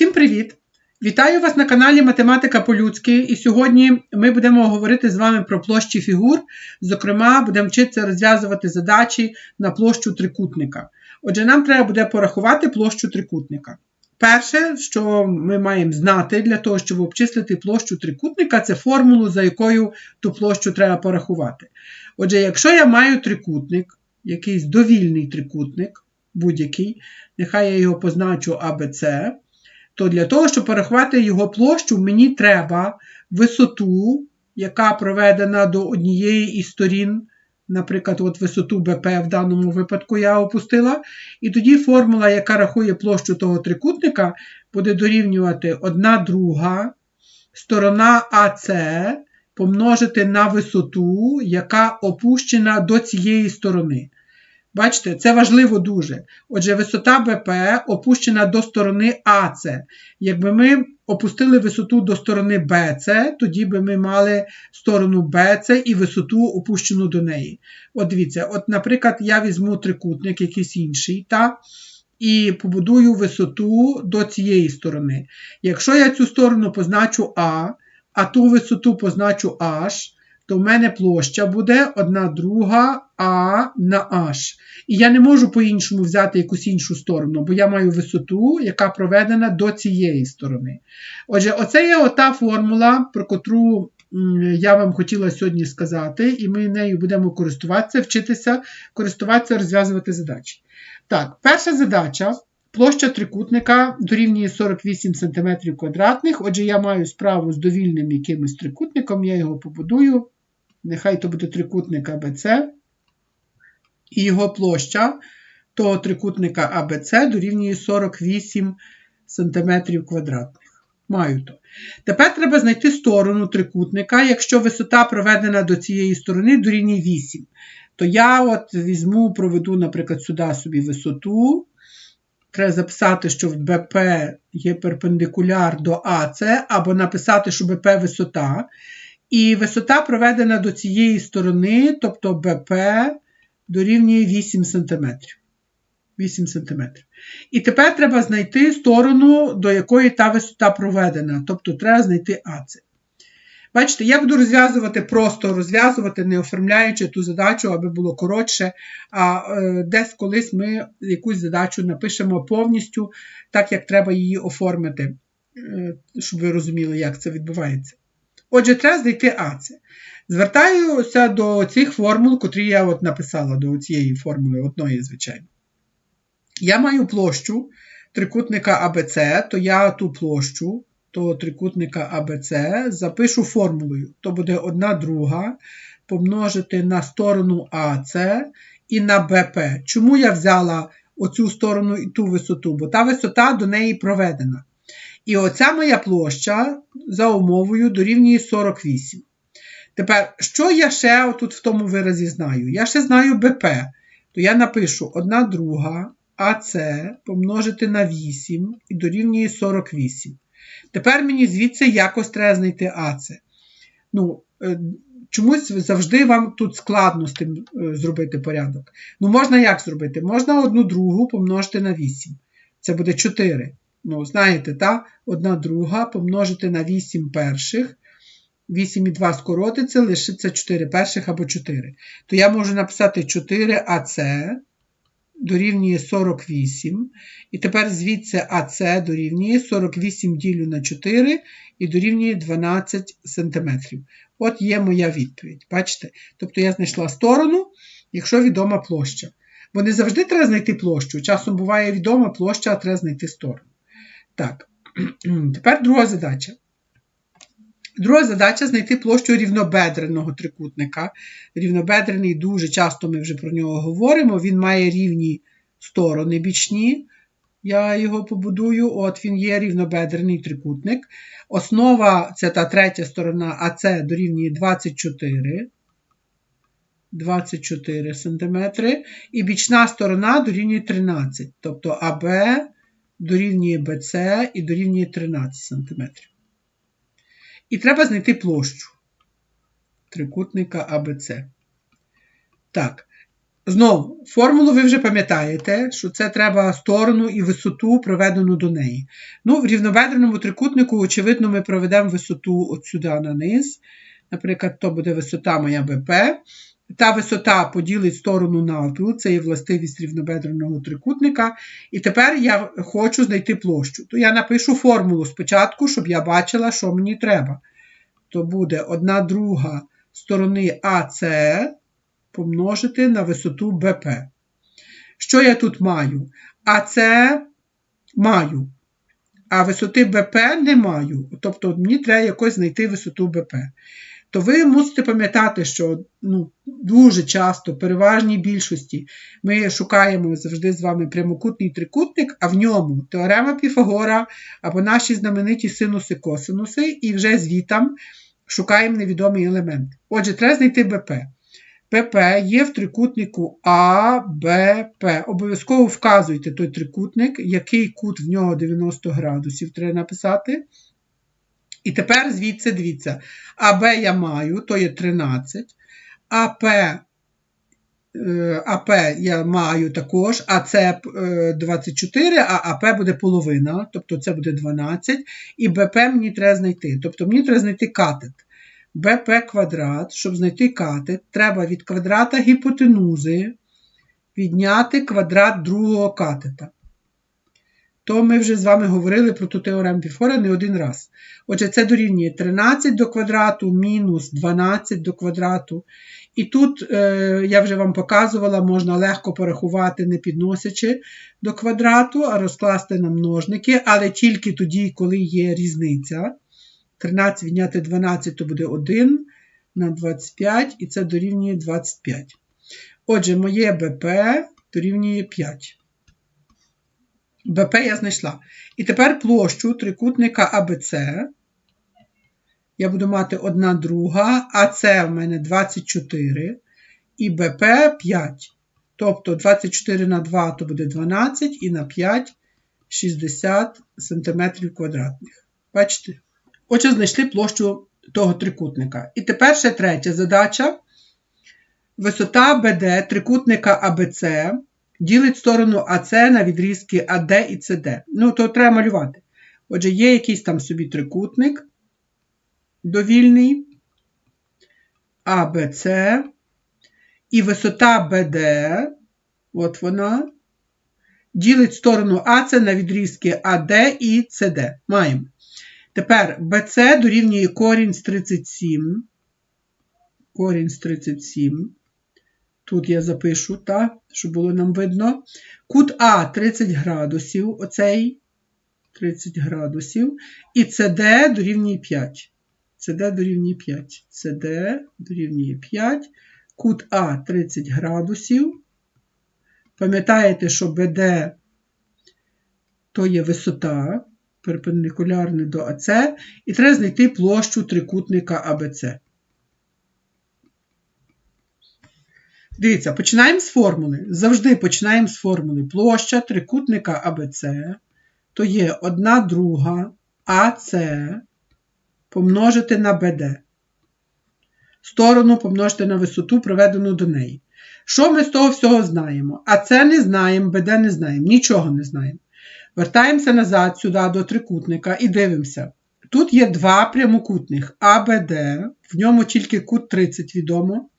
Всім привіт! Вітаю вас на каналі Математика по-людськи. І сьогодні ми будемо говорити з вами про площі фігур. Зокрема, будемо вчитися розв'язувати задачі на площу трикутника. Отже, нам треба буде порахувати площу трикутника. Перше, що ми маємо знати для того, щоб обчислити площу трикутника, це формулу, за якою ту площу треба порахувати. Отже, якщо я маю трикутник, якийсь довільний трикутник, будь-який, нехай я його позначу АБЦ, то для того, щоб порахувати його площу, мені треба висоту, яка проведена до однієї із сторін, наприклад, от висоту БП в даному випадку я опустила. І тоді формула, яка рахує площу того трикутника, буде дорівнювати 1 друга сторона АС помножити на висоту, яка опущена до цієї сторони. Бачите, це важливо дуже. Отже, висота БП опущена до сторони АЦ. Якби ми опустили висоту до сторони БЦ, тоді би ми мали сторону БЦ і висоту опущену до неї. От дивіться, от, наприклад, я візьму трикутник якийсь інший, та, і побудую висоту до цієї сторони. Якщо я цю сторону позначу А, а ту висоту позначу H, то в мене площа буде 1 друга А на H. І я не можу по-іншому взяти якусь іншу сторону, бо я маю висоту, яка проведена до цієї сторони. Отже, оце є ота формула, про котру я вам хотіла сьогодні сказати, і ми нею будемо користуватися, вчитися, користуватися, розв'язувати задачі. Так, перша задача. Площа трикутника дорівнює 48 см квадратних. Отже, я маю справу з довільним якимось трикутником, я його побудую. Нехай то буде трикутник АБЦ. І його площа того трикутника АБЦ дорівнює 48 см квадратних. Маю то. Тепер треба знайти сторону трикутника. Якщо висота проведена до цієї сторони дорівнює 8, то я от візьму, проведу, наприклад, сюди собі висоту. Треба записати, що в БП є перпендикуляр до АЦ, або написати, що БП висота. І висота проведена до цієї сторони, тобто БП дорівнює 8 см. 8 см. І тепер треба знайти сторону, до якої та висота проведена. Тобто треба знайти АЦ. Бачите, я буду розв'язувати, просто розв'язувати, не оформляючи ту задачу, аби було коротше. А е, десь колись ми якусь задачу напишемо повністю, так як треба її оформити, е, щоб ви розуміли, як це відбувається. Отже, треба знайти АЦ. Звертаюся до цих формул, котрі я от написала до цієї формули, одної, звичайно. Я маю площу трикутника АБЦ, то я ту площу того трикутника АБЦ запишу формулою. То буде 1 друга помножити на сторону АЦ і на БП. Чому я взяла оцю сторону і ту висоту? Бо та висота до неї проведена. І оця моя площа за умовою дорівнює 48. Тепер, що я ще тут в тому виразі знаю? Я ще знаю БП. То я напишу 1 друга АЦ помножити на 8 і дорівнює 48. Тепер мені звідси якось треба знайти АЦ. Ну, е, Чомусь завжди вам тут складно з тим е, зробити порядок. Ну, можна як зробити? Можна одну другу помножити на 8. Це буде 4. Ну, знаєте, так? Одна друга помножити на 8 перших. 8 і 2 скоротиться, лишиться 4 перших або 4. То я можу написати 4АЦ дорівнює 48. І тепер звідси АЦ дорівнює 48 ділю на 4 і дорівнює 12 см. От є моя відповідь. Бачите? Тобто я знайшла сторону, якщо відома площа. Бо не завжди треба знайти площу. Часом буває відома площа, а треба знайти сторону. Так, тепер друга задача. Друга задача знайти площу рівнобедреного трикутника. Рівнобедрений, дуже часто ми вже про нього говоримо. Він має рівні сторони бічні. Я його побудую. От він є рівнобедрений трикутник. Основа це та третя сторона, а це дорівнює 24 24 см. І бічна сторона дорівнює 13. Тобто АБ дорівнює БЦ і дорівнює 13 см. І треба знайти площу трикутника АБЦ. Так, Знову, формулу ви вже пам'ятаєте, що це треба сторону і висоту проведену до неї. Ну, В рівнобедреному трикутнику, очевидно, ми проведемо висоту от сюди на низ. Наприклад, то буде висота моя БП. Та висота поділить сторону навпіл, це є властивість рівнобедреного трикутника. І тепер я хочу знайти площу. То я напишу формулу спочатку, щоб я бачила, що мені треба. То буде 1 друга сторони АС помножити на висоту БП. Що я тут маю? АС маю, а висоти БП не маю. Тобто мені треба якось знайти висоту БП то ви мусите пам'ятати, що ну, дуже часто, переважній більшості, ми шукаємо завжди з вами прямокутний трикутник, а в ньому теорема Піфагора або наші знамениті синуси косинуси, і вже звітам шукаємо невідомий елемент. Отже, треба знайти БП. ПП є в трикутнику А, Б, П. Обов'язково вказуйте той трикутник, який кут в нього 90 градусів треба написати. І тепер звідси дивіться, АБ я маю, то є 13, АП АП я маю також, а це 24, а АП буде половина, тобто це буде 12, і БП мені треба знайти. Тобто мені треба знайти катет. БП квадрат, щоб знайти катет, треба від квадрата гіпотенузи відняти квадрат другого катета то ми вже з вами говорили про ту теорему Піфора не один раз. Отже, це дорівнює 13 до квадрату мінус 12 до квадрату. І тут, е, я вже вам показувала, можна легко порахувати, не підносячи до квадрату, а розкласти на множники, але тільки тоді, коли є різниця. 13 відняти 12 то буде 1 на 25, і це дорівнює 25. Отже, моє БП дорівнює 5. БП я знайшла. І тепер площу трикутника АБЦ. Я буду мати 1 друга, АЦ в мене 24 і БП 5. Тобто 24 на 2 то буде 12 і на 5 60 см квадратних. Бачите? Отже, знайшли площу того трикутника. І тепер ще третя задача. Висота БД трикутника АБЦ ділить сторону АС на відрізки АД і СД. Ну, то треба малювати. Отже, є якийсь там собі трикутник довільний, АБЦ, і висота БД, от вона, ділить сторону АС на відрізки АД і СД. Маємо. Тепер БЦ дорівнює корінь з 37. Корінь з 37. Тут я запишу, так, щоб було нам видно. Кут А 30 градусів, оцей 30 градусів. І CD дорівнює 5. CD дорівнює 5. CD дорівнює 5. Кут А 30 градусів. Пам'ятаєте, що BD то є висота перпендикулярна до АЦ, і треба знайти площу трикутника АБЦ. Дивіться, починаємо з формули. Завжди починаємо з формули. Площа трикутника АБЦ, то є 1 друга АС помножити на БД. Сторону помножити на висоту, проведену до неї. Що ми з того всього знаємо? АЦ не знаємо, БД не знаємо, нічого не знаємо. Вертаємося назад сюди до трикутника і дивимося. Тут є два прямокутних АБД, в ньому тільки кут 30 відомо.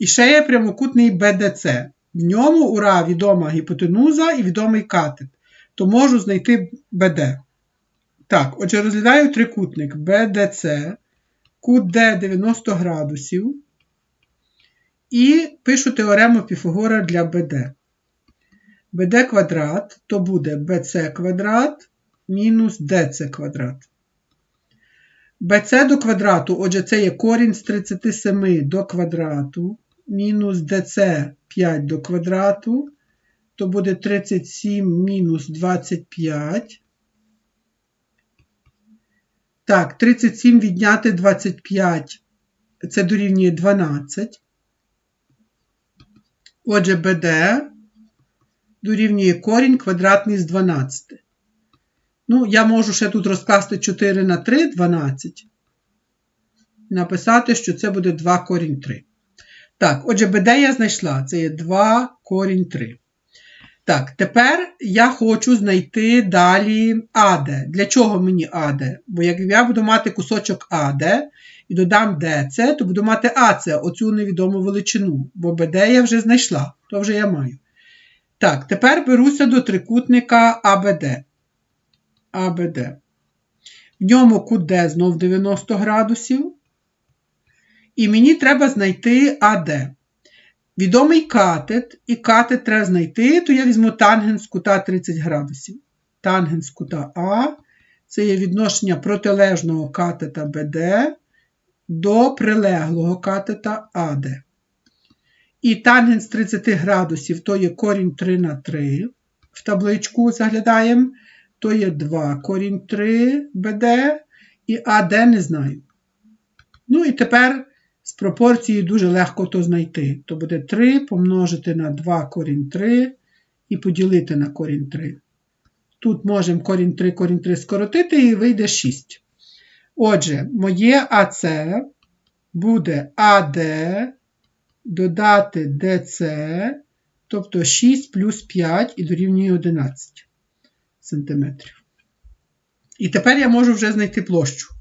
І ще є прямокутний БДЦ. В ньому ура відома гіпотенуза і відомий катет. То можу знайти БД. Так, отже, розглядаю трикутник БДЦ, кут Д 90 градусів. І пишу теорему Піфагора для БД. БД квадрат то буде БЦ квадрат мінус ДЦ квадрат. БЦ до квадрату, отже, це є корінь з 37 до квадрату мінус dc 5 до квадрату, то буде 37 мінус 25. Так, 37 відняти 25, це дорівнює 12. Отже, BD дорівнює корінь квадратний з 12. Ну, я можу ще тут розкласти 4 на 3, 12. Написати, що це буде 2 корінь 3. Так, отже, БД я знайшла. Це є 2 корінь 3. Так, тепер я хочу знайти далі АД. Для чого мені АД? Бо як я буду мати кусочок АД і додам ДЦ, то буду мати АЦ, оцю невідому величину. Бо БД я вже знайшла, то вже я маю. Так, тепер беруся до трикутника АБД. АБД. В ньому кут знов 90 градусів. І мені треба знайти АД. Відомий катет, і катет треба знайти, то я візьму тангенс кута 30 градусів. Тангенс кута А це є відношення протилежного катета БД до прилеглого катета АД. І тангенс 30 градусів то є корінь 3 на 3. В табличку заглядаємо, то є 2 корінь 3 БД і АД не знаю. Ну і тепер з пропорції дуже легко то знайти. То буде 3 помножити на 2 корінь 3 і поділити на корінь 3. Тут можемо корінь 3, корінь 3 скоротити і вийде 6. Отже, моє АЦ буде АД додати ДЦ, тобто 6 плюс 5 і дорівнює 11 см. І тепер я можу вже знайти площу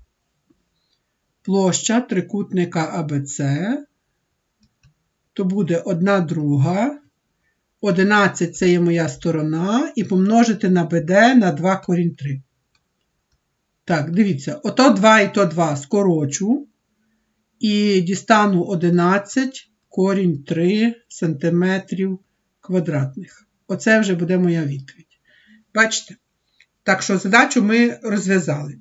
площа трикутника АБЦ, то буде 1 друга. 11 це є моя сторона, і помножити на БД на 2 корінь 3. Так, дивіться, ото 2 і то 2 скорочу. І дістану 11 корінь 3 см квадратних. Оце вже буде моя відповідь. Бачите? Так що задачу ми розв'язали.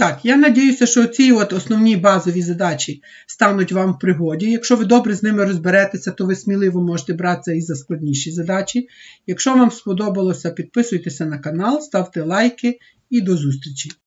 Так, я надіюся, що ці от основні базові задачі стануть вам в пригоді. Якщо ви добре з ними розберетеся, то ви сміливо можете братися і за складніші задачі. Якщо вам сподобалося, підписуйтеся на канал, ставте лайки і до зустрічі!